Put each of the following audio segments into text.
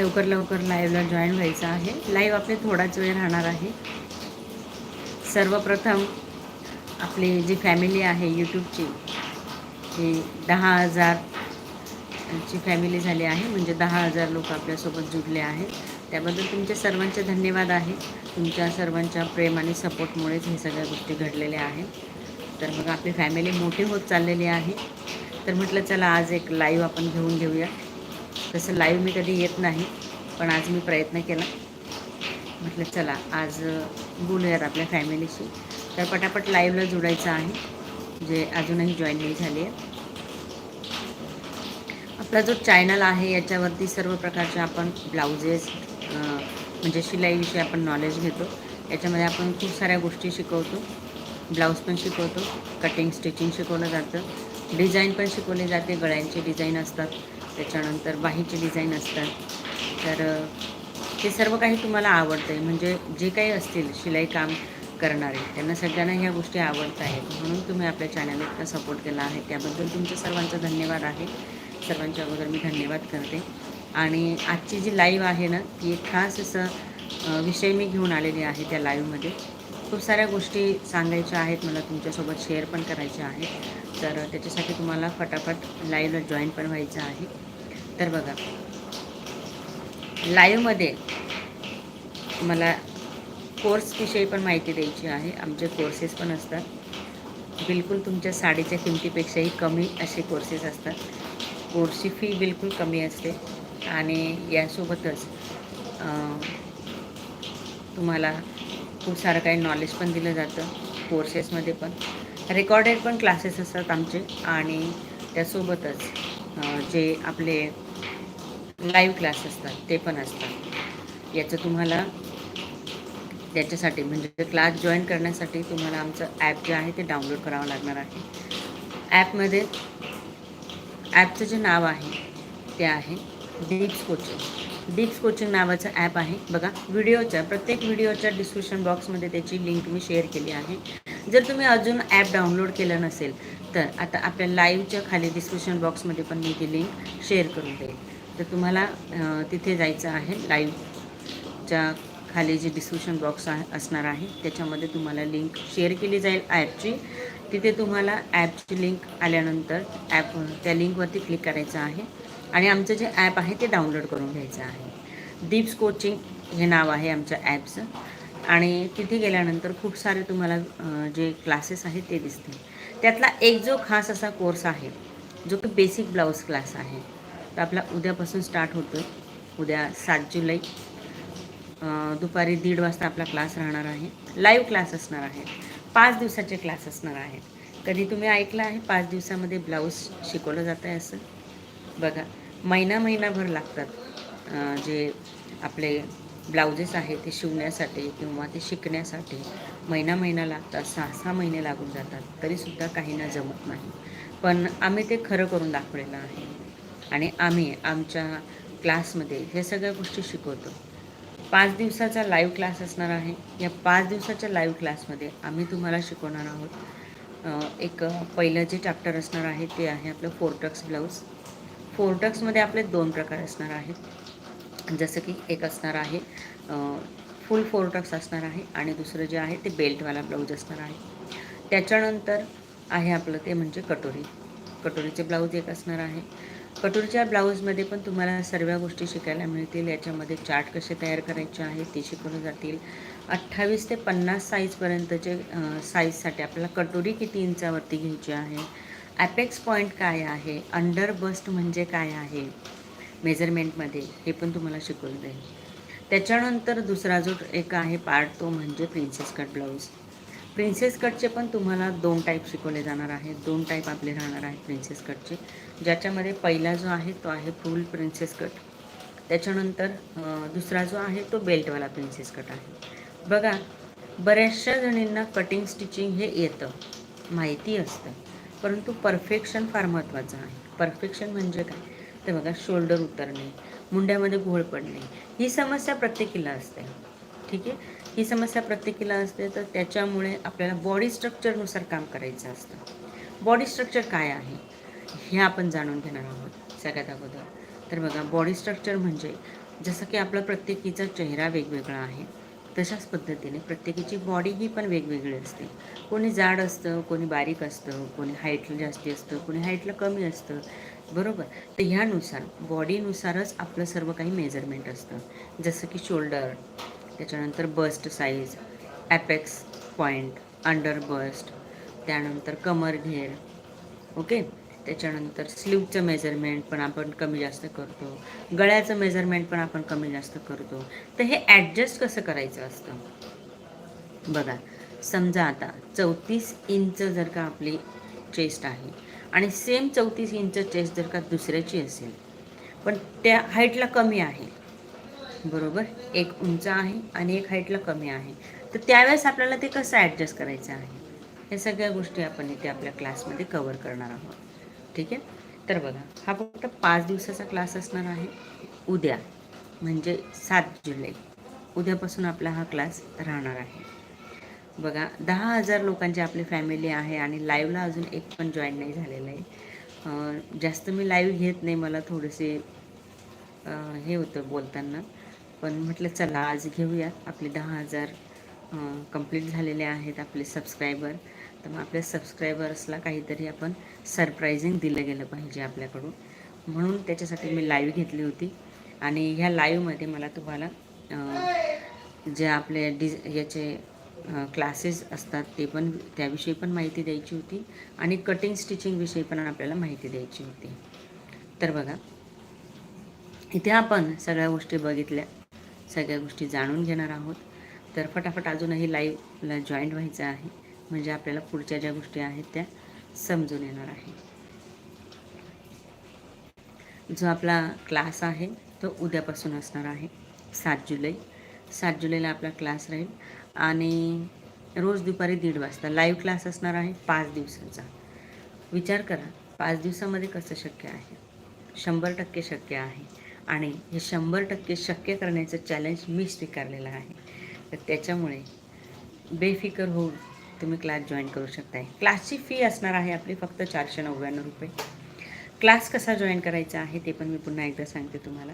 लवकर लवकर लाईव्हला जॉईन व्हायचं आहे. लाईव्ह आपले थोडाच वेळ राहणार आहे. सर्वप्रथम आपली जी फॅमिली आहे यूट्यूबची ती दहा हजारची फॅमिली झाली आहे म्हणजे दहा हजार लोक आपल्यासोबत जुडले आहेत. त्याबद्दल तुमचे सर्वांचे धन्यवाद आहे. तुमच्या सर्वांच्या प्रेम आणि सपोर्टमुळेच हे सगळ्या गोष्टी घडलेल्या आहेत. तर मग आपली फॅमिली मोठी होत चाललेली आहे. तर म्हटलं चला आज एक लाईव्ह आपण घेऊन घेऊया. तसं लाईव्ह मी कधी येत नाही पण आज मी प्रयत्न केला. म्हटलं चला आज बोलूयात आपल्या फॅमिलीशी तर पटापट लाईव्हला जोडायचं आहे जे अजूनही जॉईन नाही झाली आहे आपला जो चॅनल आहे याच्यावरती सर्व प्रकारचे आपण ब्लाउजेस म्हणजे शिलाईविषयी आपण नॉलेज घेतो. याच्यामध्ये आपण खूप साऱ्या गोष्टी शिकवतो. ब्लाऊज पण शिकवतो कटिंग स्टिचिंग शिकवलं जातं. डिझाईन पण शिकवले जाते गळ्यांचे डिझाईन असतात. त्याच्यानंतर बाहीचे डिझाईन असतात. तर हे सर्व काही तुम्हाला आवडतं आहे म्हणजे जे काही असतील शिलाई काम करणारे त्यांना सगळ्यांना ह्या गोष्टी आवडत आहेत. म्हणून तुम्ही आपल्या चॅनल इतका सपोर्ट केला आहे. त्याबद्दल तुमचं सर्वांचा धन्यवाद आहे. सर्वांच्या अगोदर मी धन्यवाद करते. आणि आजची जी लाईव्ह आहे ना ती एक खास असं विषय मी घेऊन आलेली आहे त्या लाईव्हमध्ये खूप साऱ्या गोष्टी सांगायच्या आहेत. मला तुमच्यासोबत शेअर पण करायच्या आहेत. तर त्याच्यासाठी तुम्हाला फटाफट लाईव्हला जॉईन पण व्हायचं आहे. तर बघा. लाईव्हमध्ये मला कोर्सविषयी पण माहिती द्यायची आहे. आमचे कोर्सेस पण असतात. बिलकुल तुमच्या साडीच्या किमतीपेक्षाही कमी असे कोर्सेस असतात. कोर्सची फी बिलकुल कमी असते. आणि यासोबतच तुम्हाला खूप सारं काही नॉलेज पण दिलं जातं. कोर्सेसमध्ये पण. रेकॉर्डेड पण क्लासेस असतात आमचे. आणि त्यासोबतच जे आपले लाईव्ह क्लास असतात ते पण असतात. याचं तुम्हाला त्याच्यासाठी म्हणजे क्लास जॉईन करण्यासाठी तुम्हाला आमचं ॲप जे आहे ते डाउनलोड करावं लागणार आहे. ॲपमध्ये ॲपचं जे नाव आहे ते आहे डीप्स कोचिंग डीप्स कोचिंग नावाचं ॲप आहे. बघा व्हिडिओच्या प्रत्येक व्हिडिओच्या डिस्क्रिप्शन बॉक्समध्ये त्याची लिंक मी शेअर केली आहे. जर तुम्ही अजून ॲप डाउनलोड केलं नसेल तर आता आपल्या लाईव्हच्या खाली डिस्क्रिप्शन बॉक्समध्ये पण मी ती लिंक शेअर करून देईल तर तुम्हाला तिथे जायचं आहे लाईव्हच्या खाली जे डिस्क्रिप्शन बॉक्स असणार आहे त्याच्यामध्ये तुम्हाला लिंक शेअर केली जाईल ॲपची तिथे तुम्हाला ॲपची लिंक आल्यानंतर ॲप त्या लिंकवरती क्लिक करायचं आहे. आणि आमचं जे ॲप आहे ते डाउनलोड करून घ्यायचं आहे. डीप्स कोचिंग हे नाव आहे आमच्या ॲपचं आणि तिथे गेल्यानंतर खूप सारे तुम्हाला जे क्लासेस आहेत ते दिसतील. त्यातला एक जो खास असा कोर्स आहे जो की बेसिक ब्लाऊज क्लास आहे. तर आपला उद्यापासून स्टार्ट होतो उद्या सात जुलै. दुपारी दीड वाजता आपला क्लास राहणार आहे. लाईव्ह क्लास असणार आहे. पाच दिवसाचे क्लास असणार आहेत. कधी तुम्ही ऐकलं आहे पाच दिवसामध्ये ब्लाऊज शिकवलं जात आहे असं? बघा महिना महिनाभर लागतात जे आपले ब्लाउजेस आहेत ते शिवण्यासाठी किंवा ते शिकण्यासाठी महिना महिना लागतात सहा सहा महिने लागून जातात तरीसुद्धा काहींना जमत नाही. पण आम्ही ते खरं करून दाखवलेलं आहे. आणि आम्ही आमच्या क्लासमध्ये हे सगळ्या गोष्टी शिकवतो. पाच दिवसाचा लाईव्ह क्लास असणार आहे. या पाच दिवसाच्या लाईव्ह क्लासमध्ये आम्ही तुम्हाला शिकवणार आहोत. एक पहिलं जे चॅप्टर असणार आहे ते आहे आपलं फोरटक्स ब्लाऊज फोरटक्समध्ये आपले दोन प्रकार असणार आहेत. जसं की एक असणार आहे फुल फोरटक्स असणार आहे आणि दुसरं जे आहे ते बेल्टवाला ब्लाऊज असणार आहे. त्याच्यानंतर आहे आपलं ते म्हणजे कटोरी. कटोरीचे ब्लाऊज एक असणार आहे. कटोरीच्या ब्लाऊजमध्ये पण तुम्हाला सर्व गोष्टी शिकायला मिळतील. याच्यामध्ये चार्ट कसे तयार करायचे आहे ते शिकवले जातील. अठ्ठावीस ते पन्नास साईजपर्यंतचे साईजसाठी आपल्याला कटोरी किती इंचावरती घ्यायची आहे? ॲपेक्स पॉईंट काय आहे? अंडर बस्ट म्हणजे काय आहे? मेजरमेंटमध्ये हे पण तुम्हाला शिकवलं जाईल त्याच्यानंतर दुसरा जो एक आहे पार्ट तो म्हणजे प्रिन्सेस कट ब्लाऊज प्रिन्सेस कटचे पण तुम्हाला दोन टाईप शिकवले जाणार आहेत. दोन टाईप आपले राहणार आहेत प्रिन्सेस कटचे ज्याच्यामध्ये पहिला जो आहे तो आहे फुल प्रिन्सेस कट त्याच्यानंतर दुसरा जो आहे तो बेल्टवाला प्रिन्सेस कट आहे. बघा बऱ्याचशा जणींना कटिंग स्टिचिंग हे येतं. माहिती असतं. परंतु परफेक्शन फार महत्त्वाचं आहे. परफेक्शन म्हणजे काय? तर बघा शोल्डर उतरणे मुंड्यामध्ये घोळ पडणे ही समस्या प्रत्येकीला असते. ठीक आहे? ही समस्या प्रत्येकीला असते तर त्याच्यामुळे आपल्याला बॉडी स्ट्रक्चरनुसार काम करायचं असतं. बॉडी स्ट्रक्चर काय आहे? हे आपण जाणून घेणार आहोत सगळ्यात अगोदर. तर बघा बॉडी स्ट्रक्चर म्हणजे जसं की आपला प्रत्येकीचा चेहरा वेगवेगळा आहे तशाच पद्धतीने प्रत्येकीची बॉडी ही पण वेगवेगळी असते. कोणी जाड असतं कोणी बारीक असतं कोणी हाईटला जास्ती असतं कोणी हाईटला कमी असतं. बरोबर. तर ह्यानुसार बॉडीनुसारच आपलं सर्व काही मेजरमेंट असतं. जसं की शोल्डर त्याच्यानंतर bust size apex point under bust त्यानंतर कमर घेर ओके त्याच्यानंतर स्लीवचं मेजरमेंट पण आपण कमी जास्त करतो. गळ्याचं मेजरमेंट पण आपण कमी जास्त करतो. तर हे ॲडजस्ट कसं करायचं असतं? बघा समजा आता चौतीस इंच जर का आपली चेस्ट आहे आणि सेम चौतीस इंच चेस्ट जर का दुसऱ्याची असेल पण त्या हाईटला कमी आहे. बरोबर? एक उंच आहे आणि एक हाईटला कमी आहे. तर त्यावेळेस आपल्याला ते कसं ॲडजस्ट करायचं आहे? या सगळ्या गोष्टी आपण इथे आपल्या क्लासमध्ये कवर करणार आहोत. ठीक आहे? तर बघा हा फक्त पाच दिवसाचा क्लास असणार आहे. उद्या म्हणजे सात जुलै. उद्यापासून आपला हा क्लास राहणार आहे. बघा दहा हजार लोकांची आपली फॅमिली आहे आणि लाईव्हला अजून एक पण जॉईन नाही झालेलं आहे. जास्त मी लाईव्ह घेत नाही मला थोडेसे हे होतं बोलताना. पण म्हटलं चला आज घेऊया. आपले दहा हजार कंप्लीट झालेले आहेत आपले सबस्क्रायबर तर मग आपल्या सबस्क्रायबर्सला काहीतरी आपण सरप्रायझिंग दिलं गेलं पाहिजे आपल्याकडून. म्हणून त्याच्यासाठी मी लाईव्ह घेतली होती. आणि ह्या लाईव्हमध्ये मला तुम्हाला जे आपले डिज याचे क्लासेस असतात ते पण त्याविषयी पण माहिती द्यायची होती. आणि कटिंग स्टिचिंगविषयी पण आपल्याला माहिती द्यायची होती. तर बघा इथे आपण सगळ्या गोष्टी बघितल्या. सगळ्या गोष्टी जाणून घेणार आहोत. तर फटाफट अजूनही लाईव्हला जॉईंट व्हायचं आहे. म्हणजे आपल्याला पुढच्या ज्या गोष्टी आहेत त्या समजून येणार आहे. जो आपला क्लास आहे तो उद्यापासून असणार आहे सात जुलै. सात जुलैला आपला क्लास राहील. आणि रोज दुपारी दीड वाजता. लाईव्ह क्लास असणार आहे पाच दिवसाचा. विचार करा पाच दिवसामध्ये कसं शक्य आहे? शंभर टक्के शक्य आहे. आणि हे शंभर टक्के शक्य करण्याचं चॅलेंज मी स्वीकारलेलं आहे. तर त्याच्यामुळे बेफिकर होऊन तुम्ही क्लास जॉईन करू शकताय. क्लासची फी असणार आहे आपली फक्त चारशे नव्याण्णव रुपये. क्लास कसा जॉईन करायचा आहे ते पण मी पुन्हा एकदा सांगते तुम्हाला.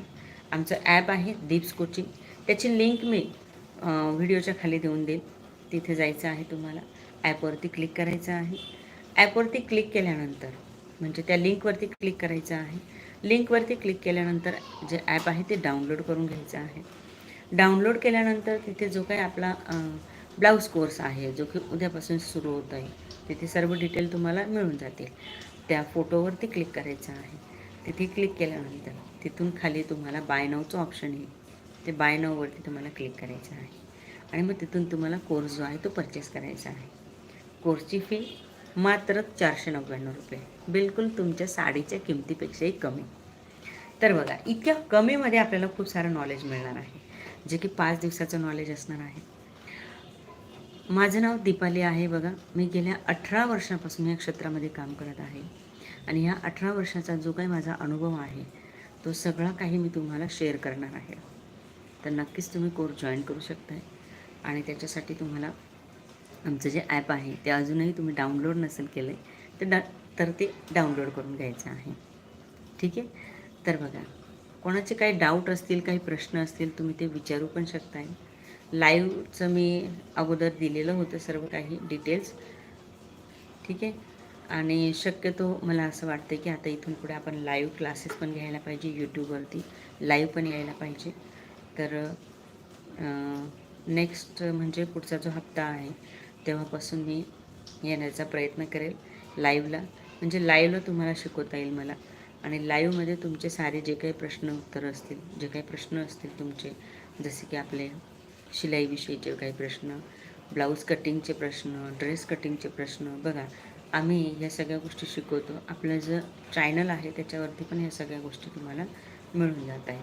आमचं ॲप आहे दीप्स कोचिंग त्याची लिंक मी व्हिडिओच्या खाली देऊन देईल. तिथे जायचं आहे तुम्हाला. ॲपवरती क्लिक करायचं आहे. ॲपवरती क्लिक केल्यानंतर म्हणजे त्या लिंकवरती क्लिक करायचं आहे. लिंकवरती क्लिक केल्यानंतर जे ॲप आहे ते डाउनलोड करून घ्यायचं आहे. डाउनलोड केल्यानंतर तिथे जो काही आपला ब्लाऊज कोर्स आहे जो की उद्यापासून सुरू होत आहे तिथे सर्व डिटेल तुम्हाला मिळून जातील. त्या फोटोवरती क्लिक करायचं आहे. तिथे क्लिक केल्यानंतर तिथून खाली तुम्हाला बाय नावचं ऑप्शन येईल. ते बाय नाववरती तुम्हाला क्लिक करायचं आहे. आणि मग तिथून तुम्हाला कोर्स जो आहे तो परचेस करायचा आहे. कोर्सची फी मात्र चारशे नव्याण्णव रुपये. बिलकुल तुमच्या साडीच्या किमतीपेक्षाही कमी. तर बघा इतक्या कमीमध्ये आपल्याला खूप सारं नॉलेज मिळणार आहे. जे की पाच दिवसाचं नॉलेज असणार आहे. माझं नाव दीपाली आहे बघा. मी गेल्या अठरा वर्षापासून या क्षेत्रामध्ये काम करत आहे. आणि ह्या अठरा वर्षाचा जो काही माझा अनुभव आहे तो सगळा काही मी तुम्हाला शेअर करणार आहे. तर नक्कीच तुम्ही कोर्स जॉईन करू शकताय. आणि त्याच्यासाठी तुम्हाला आमचं जे ॲप आहे ते अजूनही तुम्ही डाउनलोड नसेल केलं आहे तर डा तर ते डाउनलोड करून घ्यायचं आहे. ठीक आहे? तर बघा कोणाचे काही डाऊट असतील काही प्रश्न असतील तुम्ही ते विचारू पण शकताय. लाईव्हचं मी अगोदर दिलेलं होतं सर्व काही डिटेल्स ठीक आहे? आणि शक्यतो मला असं वाटतं की आता इथून पुढे आपण लाईव्ह क्लासेस पण घ्यायला पाहिजे यूट्यूबवरती लाईव्ह पण यायला पाहिजे. तर नेक्स्ट म्हणजे पुढचा जो हप्ता आहे तेव्हापासून मी येण्याचा प्रयत्न करेल लाईव्हला म्हणजे लाईव्हला तुम्हाला शिकवता येईल मला. आणि लाईव्हमध्ये तुमचे सारे जे काही प्रश्न उत्तरं असतील जे काही प्रश्न असतील तुमचे जसे की आपले शिलाईविषयीचे काही प्रश्न ब्लाऊज कटिंगचे प्रश्न ड्रेस कटिंगचे प्रश्न बघा आम्ही ह्या सगळ्या गोष्टी शिकवतो. आपलं जे चॅनल आहे त्याच्यावरती पण ह्या सगळ्या गोष्टी तुम्हाला मिळून जात आहेत.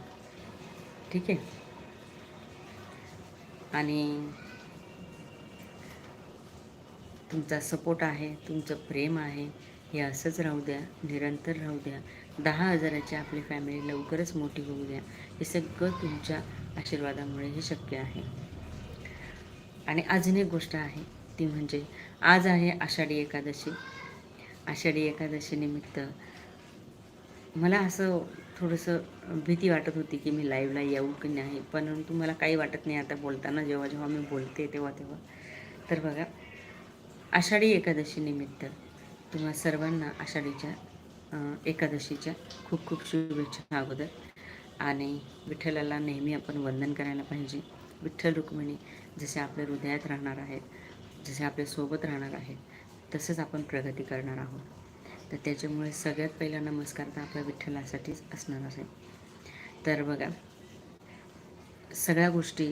ठीक आहे? आणि तुमचा सपोर्ट आहे तुमचं प्रेम आहे हे असंच राहू द्या निरंतर राहू द्या. दहा हजाराची आपली फॅमिली लवकरच मोठी होऊ द्या. हे सगळं तुमच्या आशीर्वादामुळे हे शक्य आहे. आणि अजून एक गोष्ट आहे ती म्हणजे आज आहे आषाढी एकादशी. आषाढी एकादशी निमित्त मला असं थोडंसं भीती वाटत होती की मी लाईव्हला येऊ की नाही. पण तुम्हाला काही वाटत नाही आता बोलताना. जेव्हा जेव्हा मी बोलते तेव्हा तेव्हा. तर बघा आषाढी एकादशीनिमित्त तुम्हा सर्वांना आषाढीच्या एकादशीच्या खूप खूप शुभेच्छा अगोदर. आणि विठ्ठलाला नेहमी आपण वंदन करायला पाहिजे. विठ्ठल रुक्मिणी जसे आपल्या हृदयात राहणार आहेत जसे आपल्यासोबत राहणार आहेत तसंच आपण प्रगती करणार आहोत. तर त्याच्यामुळे सगळ्यात पहिला नमस्कार तर आपल्या विठ्ठलासाठीच असणार असेल तर बघा सगळ्या गोष्टी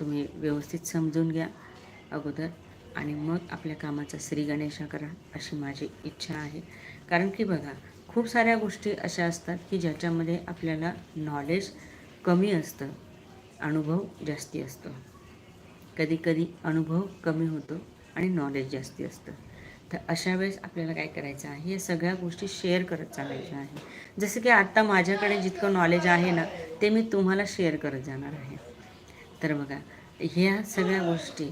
तुम्ही व्यवस्थित समजून घ्या अगोदर आणि मग आपल्या कामाचा श्री गणेशा करा अशी माझी इच्छा आहे. कारण की बघा खूप साऱ्या गोष्टी अशा असतात की ज्याच्यामध्ये आपल्याला नॉलेज कमी असतं अनुभव जास्ती असतो. कधी कधी अनुभव कमी होतो आणि नॉलेज जास्ती असतं. तर अशा वेळेस आपल्याला काय करायचं आहे? या सगळ्या गोष्टी शेअर करत चालायच्या आहे. जसं की आत्ता माझ्याकडे जितकं नॉलेज आहे ना ते मी तुम्हाला शेअर करत जाणार आहे. तर बघा ह्या सगळ्या गोष्टी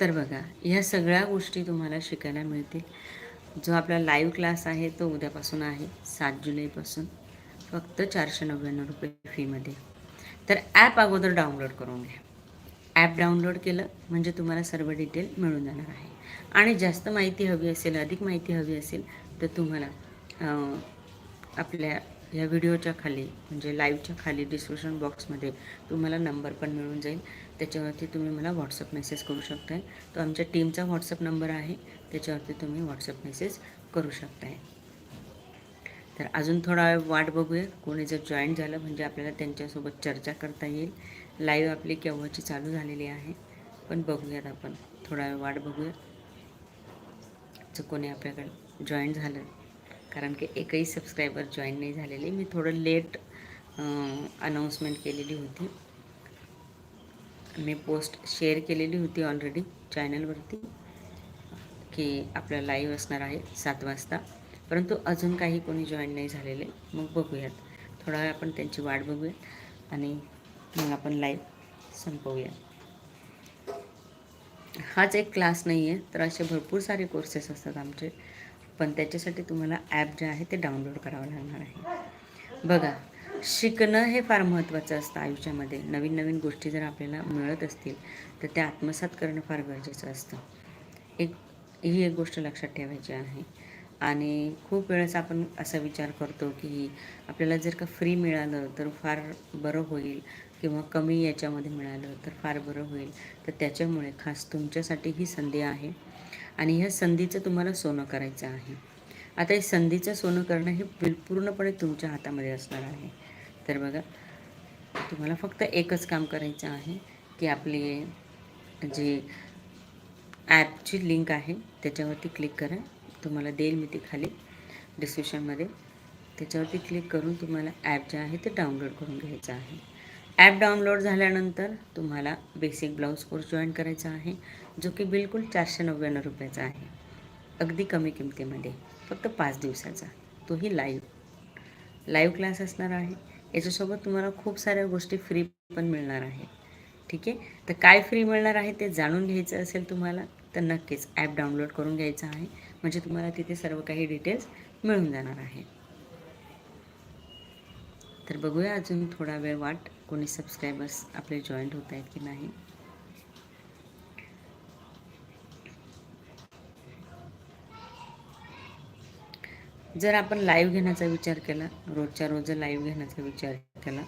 तर बघा ह्या सगळ्या गोष्टी तुम्हाला शिकायला मिळतील. जो आपला लाईव्ह क्लास आहे तो उद्यापासून आहे सात जुलैपासून. फक्त चारशे नव्याण्णव रुपये फीमध्ये तर ॲप अगोदर डाउनलोड करून घ्या. ॲप डाउनलोड केलं म्हणजे तुम्हाला सर्व डिटेल मिळून जाणार आहे. आणि जास्त माहिती हवी असेल अधिक माहिती हवी असेल तर तुम्हाला आपल्या या व्हिडिओच्या खाली म्हणजे लाईव्हच्या खाली डिस्क्रिप्शन बॉक्समध्ये तुम्हाला नंबर पण मिळून जाईल. त्याच्यावरती तुम्ही मला व्हॉट्सअप मेसेज करू शकताय. तो आमच्या टीमचा व्हॉट्सअप नंबर आहे. त्याच्यावरती तुम्ही व्हॉट्सअप मेसेज करू शकताय. तर अजून थोडा वेळ वाट बघूया कोणी जर जॉईन झालं म्हणजे आपल्याला त्यांच्यासोबत चर्चा करता येईल. लाईव्ह आपली केव्हाची चालू झालेली आहे पण बघूयात आपण. थोडा वेळ वाट बघूया. जर कोणी आपल्याकडे जॉईन झालं कारण की एकही सबस्क्रायबर जॉईन नाही झालेले. मी थोडं लेट अनाऊन्समेंट केलेली होती. मी पोस्ट शेअर केलेली होती ऑलरेडी चॅनलवरती की आपलं लाईव्ह असणार आहे सात वाजता. परंतु अजून काही कोणी जॉईन नाही झालेले. मग बघूयात. थोडा वेळ आपण त्यांची वाट बघूयात आणि मग आपण लाईव्ह संपवूया हाच एक क्लास नाही आहे तर असे भरपूर सारे कोर्सेस असतात आमचे. पण त्याच्यासाठी तुम्हाला ॲप जे आहे ते डाउनलोड करावं लागणार आहे. बघा शिकणं हे फार महत्त्वाचं असतं आयुष्यामध्ये. नवीन नवीन गोष्टी जर आपल्याला मिळत असतील तर त्या आत्मसात करणं फार गरजेचं असतं. एक ही एक गोष्ट लक्षात ठेवायची आहे. आणि खूप वेळेस आपण असा विचार करतो की आपल्याला जर का फ्री मिळालं तर फार बरं होईल किंवा कमी याच्यामध्ये मिळालं तर फार बरं होईल. तर त्याच्यामुळे खास तुमच्यासाठी ही संधी आहे. आणि ह्या संधीचं तुम्हाला सोनं करायचं आहे. आता हे संधीचं सोनं करणं हे पूर्णपणे तुमच्या हातामध्ये असणार आहे. तर बघा तुम्हाला फक्त एकच काम करायचं आहे की आपली जी ॲपची लिंक आहे त्याच्यावरती क्लिक करा. तुम्हाला देईल मी ती खाली डिस्क्रिप्शनमध्ये. त्याच्यावरती क्लिक करून तुम्हाला ॲप जे आहे ते डाउनलोड करून घ्यायचं आहे. ॲप डाउनलोड झाल्यानंतर तुम्हाला बेसिक ब्लाऊज कोर्स जॉईन करायचा आहे जो की बिलकुल चारशे नव्याण्णव रुपयाचा आहे. अगदी कमी किमतीमध्ये फक्त पाच दिवसाचा. तोही लाईव्ह. लाईव्ह क्लास असणार आहे. याच्यासोबत तुम्हाला खूप साऱ्या गोष्टी फ्री पण मिळणार आहे ठीक आहे? तर काय फ्री मिळणार आहे ते जाणून घ्यायचं असेल तुम्हाला तर नक्कीच ॲप डाउनलोड करून घ्यायचं आहे. म्हणजे तुम्हाला तिथे सर्व काही डिटेल्स मिळून जाणार आहे. तर बघूया अजून थोडा वेळ वाट कोणी सबस्क्रायबर्स आपले जॉईंट होत आहेत की नाही. जर आपण लाईव्ह घेण्याचा विचार केला रोजच्या रोज जर लाईव्ह घेण्याचा विचार केला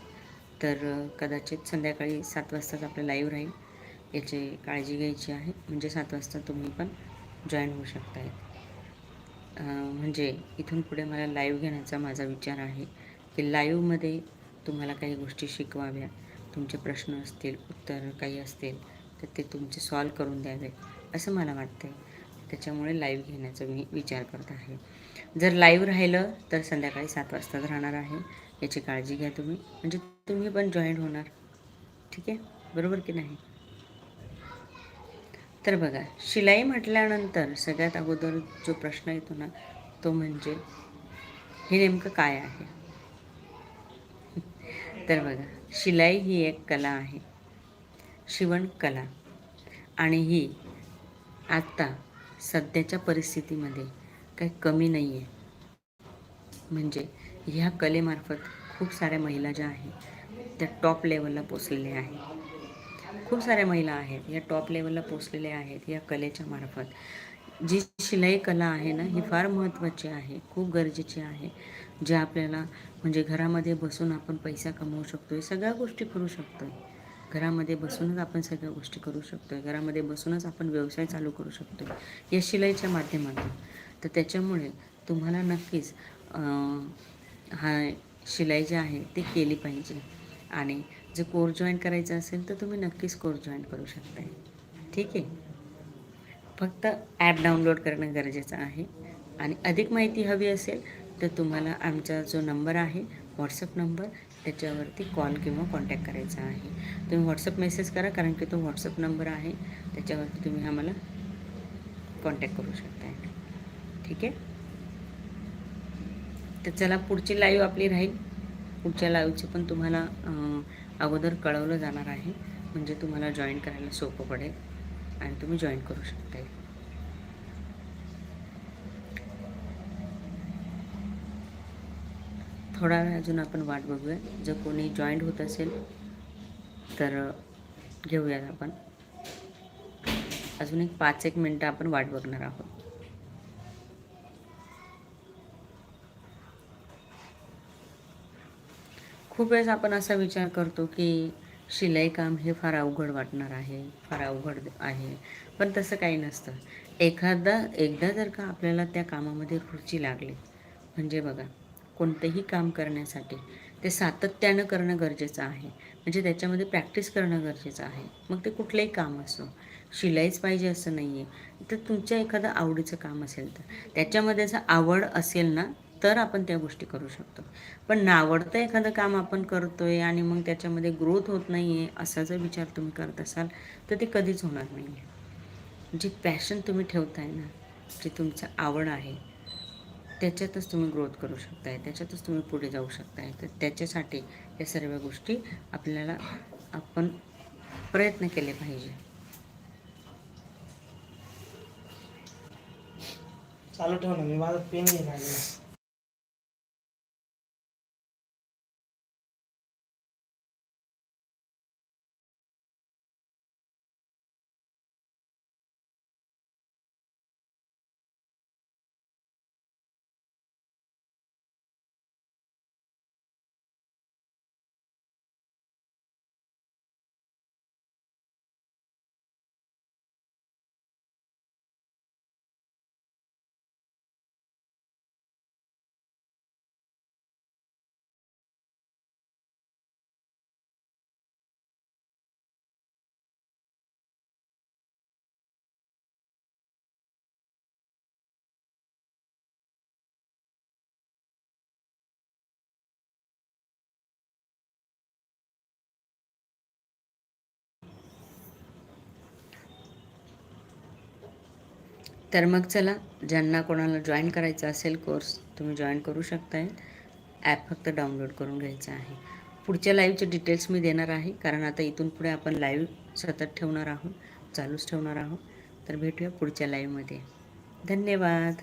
तर कदाचित संध्याकाळी सात वाजताच आपलं लाईव्ह राहील. याची काळजी घ्यायची आहे. म्हणजे सात वाजता तुम्ही पण जॉईन होऊ शकता म्हणजे इथून पुढे मला लाईव्ह घेण्याचा माझा विचार आहे की लाईव्हमध्ये तुम्हाला काही गोष्टी शिकवाव्या. तुमचे प्रश्न असतील उत्तर काही असतील तर ते तुमचे सॉल्व करून द्यावे असं मला वाटतं आहे त्याच्यामुळे लाईव्ह घेण्याचा मी विचार करत आहे. जर लाईव्ह राहिलं तर संध्याकाळी सात वाजताच राहणार आहे. याची काळजी घ्या तुम्ही. म्हणजे तुम्ही पण जॉईंट होणार. ठीक आहे? बरोबर की नाही? तर बघा शिलाई म्हटल्यानंतर सगळ्यात अगोदर जो प्रश्न येतो ना तो म्हणजे हे नेमकं काय आहे? तर बघा शिलाई ही एक कला आहे. शिवण कला. आणि ही आत्ता सध्याच्या परिस्थितीमध्ये काही कमी नाही आहे म्हणजे ह्या कलेमार्फत खूप साऱ्या महिला ज्या आहेत त्या टॉप लेवलला पोचलेल्या आहेत. खूप साऱ्या महिला आहेत या टॉप लेवलला पोचलेल्या आहेत या कलेच्या मार्फत. जी शिलाई कला आहे ना ही फार महत्त्वाची आहे खूप गरजेची आहे. जे आपल्याला म्हणजे घरामध्ये बसून आपण पैसा कमवू शकतो आहे सगळ्या गोष्टी करू शकतो आहे घरामध्ये बसूनच आपण सगळ्या गोष्टी करू शकतो आहे घरामध्ये बसूनच आपण व्यवसाय चालू करू शकतो आहे या शिलाईच्या माध्यमातून. तर त्याच्यामुळे तुम्हाला नक्कीच हा शिलाई जी आहे ती केली पाहिजे. आणि जर कोर्स जॉईन करायचं असेल तर तुम्ही नक्कीच कोर्स जॉईन करू शकता ठीक आहे? फक्त ॲप डाउनलोड करणं गरजेचं आहे. आणि अधिक माहिती हवी असेल तर तुम्हाला आमचा जो नंबर आहे व्हॉट्सअप नंबर त्याच्यावरती कॉल किंवा कॉन्टॅक्ट करायचा आहे. तुम्ही व्हॉट्सअप मेसेज करा कारण की तो व्हॉट्सअप नंबर आहे. त्याच्यावरती तुम्ही आम्हाला कॉन्टॅक्ट करू शकता ठीक आहे? तर चला पुढची लाईव्ह आपली राहील. पुढच्या लाईव्हची पण तुम्हाला अगोदर कळवलं जाणार आहे. म्हणजे तुम्हाला जॉईन करायला सोपं पडेल. आणि तुम्ही जॉईन करू शकता थोडा वेळ अजून आपण वाट बघूया. जर कोणी जॉईंट होत असेल तर घेऊयात आपण. अजून एक पाच एक मिनटं आपण वाट बघणार आहोत. खूप वेळेस आपण असा विचार करतो की शिलाई काम हे फार अवघड वाटणार आहे फार अवघड आहे. पण तसं काही नसतं. एखादा एकदा जर का आपल्याला त्या कामामध्ये रुची लागली म्हणजे बघा कोणतंही काम करण्यासाठी ते सातत्यानं करणं गरजेचं आहे. म्हणजे त्याच्यामध्ये प्रॅक्टिस करणं गरजेचं आहे. मग ते कुठलंही काम असो शिलाईच पाहिजे असं नाही आहे तर तुमच्या एखादं आवडीचं काम असेल तर. त्याच्यामध्ये जर आवड असेल ना तर आपण त्या गोष्टी करू शकतो. पण नावडतं एखादं काम आपण करतो आहे आणि मग त्याच्यामध्ये ग्रोथ होत नाही आहे असा जर विचार तुम्ही करत असाल तर ते कधीच होणार नाही आहे जी पॅशन तुम्ही ठेवताय ना जी तुमचं आवड आहे त्याच्यातच तुम्ही ग्रोथ करू शकताय त्याच्यातच तुम्ही पुढे जाऊ शकताय. तर त्याच्यासाठी या सर्व गोष्टी आपल्याला आपण प्रयत्न केले पाहिजे. चालू ठेव ना मी माझा पेन घेणार तर मग चला ज्यांना कोणाला जॉईन करायचं असेल कोर्स तुम्ही जॉईन करू शकताय. ॲप फक्त डाउनलोड करून घ्यायचं आहे. पुढच्या लाईव्हचे डिटेल्स मी देणार आहे कारण आता इथून पुढे आपण लाईव्ह सतत ठेवणार आहोत चालूच ठेवणार आहोत. तर भेटूया पुढच्या लाईव्हमध्ये धन्यवाद!